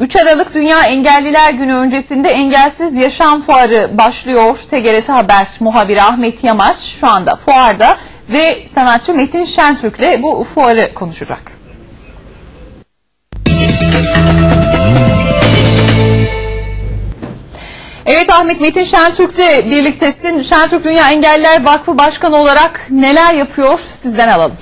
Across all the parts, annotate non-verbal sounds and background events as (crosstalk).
3 Aralık Dünya Engelliler Günü öncesinde Engelsiz Yaşam Fuarı başlıyor. TGRT Haber muhabiri Ahmet Yamaç şu anda fuarda ve sanatçı Metin Şentürk'le bu fuarı konuşacak. Evet Ahmet Metin Şentürk'le birliktesin. Şentürk Dünya Engelliler Vakfı Başkanı olarak neler yapıyor sizden alalım.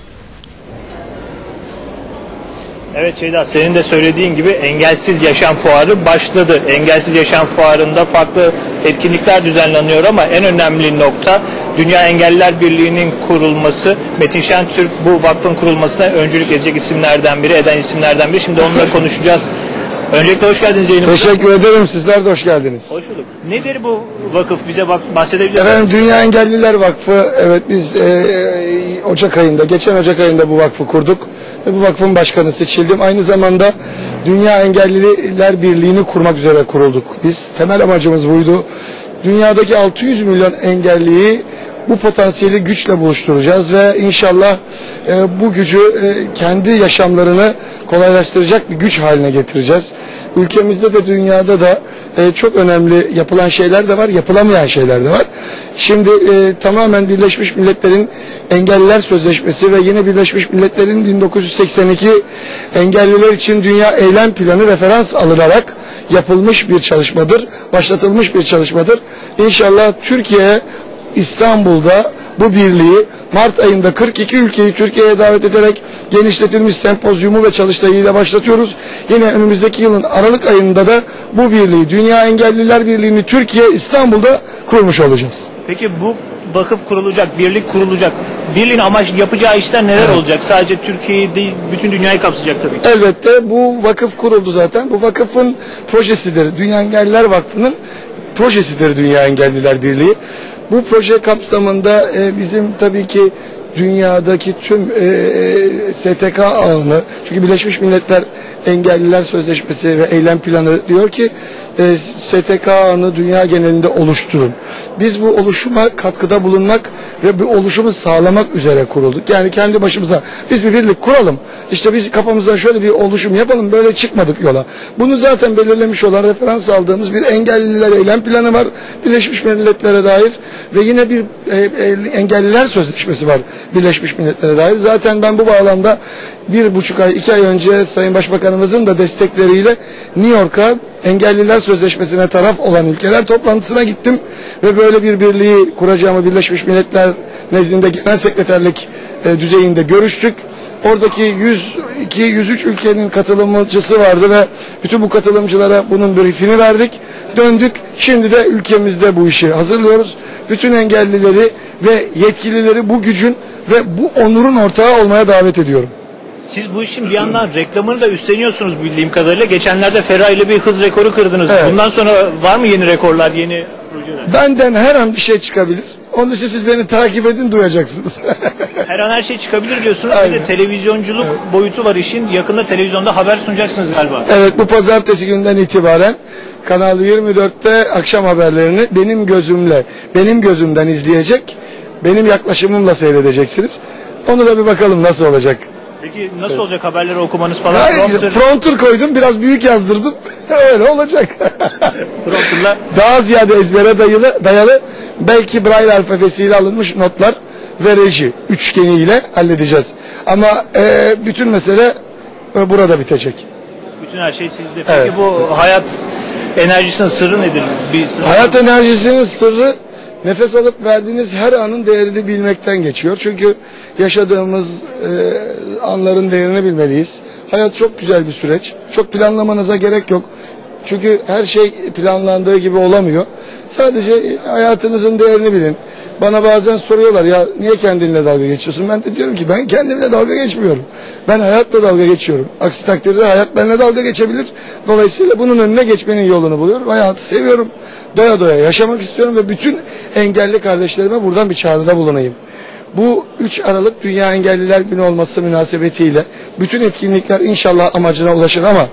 Evet Şeyda senin de söylediğin gibi Engelsiz Yaşam Fuarı başladı. Engelsiz Yaşam Fuarı'nda farklı etkinlikler düzenleniyor ama en önemli nokta Dünya Engelliler Birliği'nin kurulması. Metin Şentürk bu vakfın kurulmasına öncülük edecek isimlerden biri, eden isimlerden biri. Şimdi onunla konuşacağız. Öncelikle hoş geldiniz yayınımıza. Teşekkür ederim. Sizler de hoş geldiniz. Hoş bulduk. Nedir bu vakıf? Bize bak, bahsedebilir misiniz? Efendim Dünya Engelliler Vakfı, evet biz e, e, Ocak ayında, geçen Ocak ayında bu vakfı kurduk. Ve bu vakfın başkanı seçildim. Aynı zamanda Dünya Engelliler Birliği'ni kurmak üzere kurulduk. Biz temel amacımız buydu. Dünyadaki 600 milyon engelliyi bu potansiyeli güçle buluşturacağız ve inşallah e, bu gücü e, kendi yaşamlarını kolaylaştıracak bir güç haline getireceğiz. Ülkemizde de dünyada da e, çok önemli yapılan şeyler de var, yapılamayan şeyler de var. Şimdi e, tamamen Birleşmiş Milletler'in Engelliler Sözleşmesi ve yine Birleşmiş Milletler'in 1982 engelliler için dünya eylem planı referans alınarak yapılmış bir çalışmadır, başlatılmış bir çalışmadır. İnşallah Türkiye İstanbul'da bu birliği Mart ayında 42 ülkeyi Türkiye'ye davet ederek genişletilmiş sempozyumu ve çalıştayıyla başlatıyoruz. Yine önümüzdeki yılın Aralık ayında da bu birliği Dünya Engelliler Birliği'ni Türkiye İstanbul'da kurmuş olacağız. Peki bu vakıf kurulacak, birlik kurulacak. Birliğin amaç yapacağı işler neler olacak? Sadece Türkiye'yi değil, bütün dünyayı kapsayacak tabii ki. Elbette bu vakıf kuruldu zaten. Bu vakıfın projesidir. Dünya Engelliler Vakfı'nın projesidir Dünya Engelliler Birliği. Bu proje kapsamında e, bizim tabii ki dünyadaki tüm e, e, STK ağını, çünkü Birleşmiş Milletler Engelliler Sözleşmesi ve Eylem Planı diyor ki e, STK ağını dünya genelinde oluşturun. Biz bu oluşuma katkıda bulunmak ve bu oluşumu sağlamak üzere kurulduk. Yani kendi başımıza biz bir birlik kuralım. İşte biz kafamızdan şöyle bir oluşum yapalım böyle çıkmadık yola. Bunu zaten belirlemiş olan referans aldığımız bir engelliler eylem planı var. Birleşmiş Milletler'e dair ve yine bir e, e, engelliler sözleşmesi var Birleşmiş Milletler'e dair. Zaten ben bu bağlamda bir buçuk ay, iki ay önce Sayın Başbakanımızın da destekleriyle New York'a Engelliler Sözleşmesi'ne taraf olan ülkeler toplantısına gittim ve böyle bir birliği kuracağımı Birleşmiş Milletler nezdinde genel sekreterlik e, düzeyinde görüştük. Oradaki 102 103 ülkenin katılımcısı vardı ve bütün bu katılımcılara bunun briefini verdik. Döndük. Şimdi de ülkemizde bu işi hazırlıyoruz. Bütün engellileri ve yetkilileri bu gücün ve bu onurun ortağı olmaya davet ediyorum. Siz bu işin bir yandan reklamını da üstleniyorsunuz bildiğim kadarıyla. Geçenlerde Ferrari ile bir hız rekoru kırdınız. Evet. Bundan sonra var mı yeni rekorlar, yeni projeler? Benden her an bir şey çıkabilir. Onun için siz beni takip edin duyacaksınız. (laughs) Her an her şey çıkabilir diyorsunuz. Bir de Aynen. televizyonculuk boyutu var işin. Yakında televizyonda haber sunacaksınız galiba. evet bu pazartesi günden itibaren Kanal 24'te akşam haberlerini benim gözümle, benim gözümden izleyecek, benim yaklaşımımla seyredeceksiniz. Onu da bir bakalım nasıl olacak. Peki nasıl olacak haberleri okumanız falan? Hayır, Prompter, prompter koydum, biraz büyük yazdırdım. (laughs) Öyle olacak. (laughs) prompterla Daha ziyade ezbere dayalı, dayalı belki Braille alfabesiyle alınmış notlar ve reji üçgeniyle halledeceğiz. Ama e, bütün mesele e, burada bitecek. bütün her şey sizde. Peki Evet. bu hayat enerjisinin sırrı nedir? Bir sırrı Hayat enerjisinin sırrı nefes alıp verdiğiniz her anın değerini bilmekten geçiyor. Çünkü yaşadığımız e, anların değerini bilmeliyiz. Hayat çok güzel bir süreç. Çok planlamanıza gerek yok. Çünkü her şey planlandığı gibi olamıyor. Sadece hayatınızın değerini bilin. Bana bazen soruyorlar ya niye kendinle dalga geçiyorsun? Ben de diyorum ki ben kendimle dalga geçmiyorum. Ben hayatla dalga geçiyorum. Aksi takdirde hayat benimle dalga geçebilir. Dolayısıyla bunun önüne geçmenin yolunu buluyorum. Hayatı seviyorum. Doya doya yaşamak istiyorum ve bütün engelli kardeşlerime buradan bir çağrıda bulunayım. Bu 3 Aralık Dünya Engelliler Günü olması münasebetiyle bütün etkinlikler inşallah amacına ulaşır ama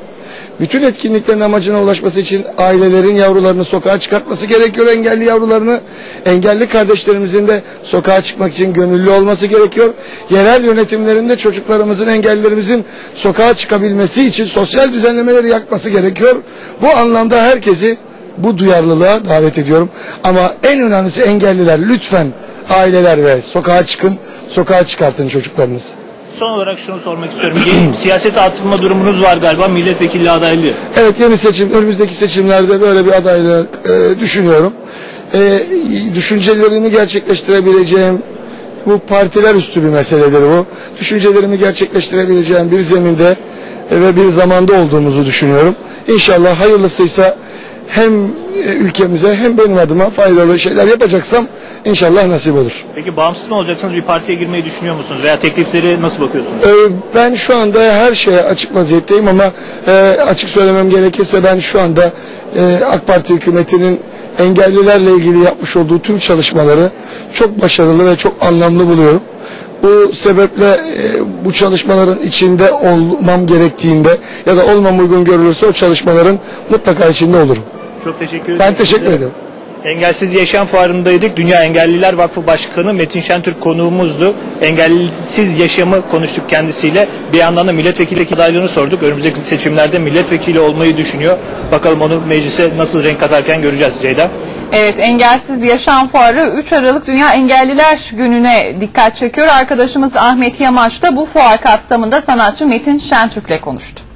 Bütün etkinliklerin amacına ulaşması için ailelerin yavrularını sokağa çıkartması gerekiyor. Engelli yavrularını, engelli kardeşlerimizin de sokağa çıkmak için gönüllü olması gerekiyor. Yerel yönetimlerinde çocuklarımızın, engellilerimizin sokağa çıkabilmesi için sosyal düzenlemeleri yapması gerekiyor. Bu anlamda herkesi bu duyarlılığa davet ediyorum. Ama en önemlisi engelliler lütfen aileler ve sokağa çıkın, sokağa çıkartın çocuklarınızı. Son olarak şunu sormak istiyorum. Yeni siyasete atılma durumunuz var galiba milletvekili adaylığı. Evet yeni seçim, önümüzdeki seçimlerde böyle bir adaylık e, düşünüyorum. E, düşüncelerimi gerçekleştirebileceğim bu partiler üstü bir meseledir bu. Düşüncelerimi gerçekleştirebileceğim bir zeminde e, ve bir zamanda olduğumuzu düşünüyorum. İnşallah hayırlısıysa hem e, ülkemize hem benim adıma faydalı şeyler yapacaksam inşallah nasip olur. Peki bağımsız mı olacaksınız? Bir partiye girmeyi düşünüyor musunuz? Veya teklifleri nasıl bakıyorsunuz? Ee, Ben şu anda her şeye açık vaziyetteyim ama e, açık söylemem gerekirse ben şu anda e, AK Parti hükümetinin engellilerle ilgili yapmış olduğu tüm çalışmaları çok başarılı ve çok anlamlı buluyorum. Bu sebeple e, bu çalışmaların içinde olmam gerektiğinde ya da olmam uygun görülürse o çalışmaların mutlaka içinde olurum. Çok teşekkür ederim. Ben teşekkür size. ederim. Engelsiz Yaşam Fuarı'ndaydık. Dünya Engelliler Vakfı Başkanı Metin Şentürk konuğumuzdu. Engellisiz yaşamı konuştuk kendisiyle. Bir yandan da milletvekili adaylığını sorduk. Önümüzdeki seçimlerde milletvekili olmayı düşünüyor. Bakalım onu meclise nasıl renk katarken göreceğiz Ceyda. Evet, Engelsiz Yaşam Fuarı 3 Aralık Dünya Engelliler Günü'ne dikkat çekiyor. Arkadaşımız Ahmet Yamaç da bu fuar kapsamında sanatçı Metin Şentürk'le konuştu.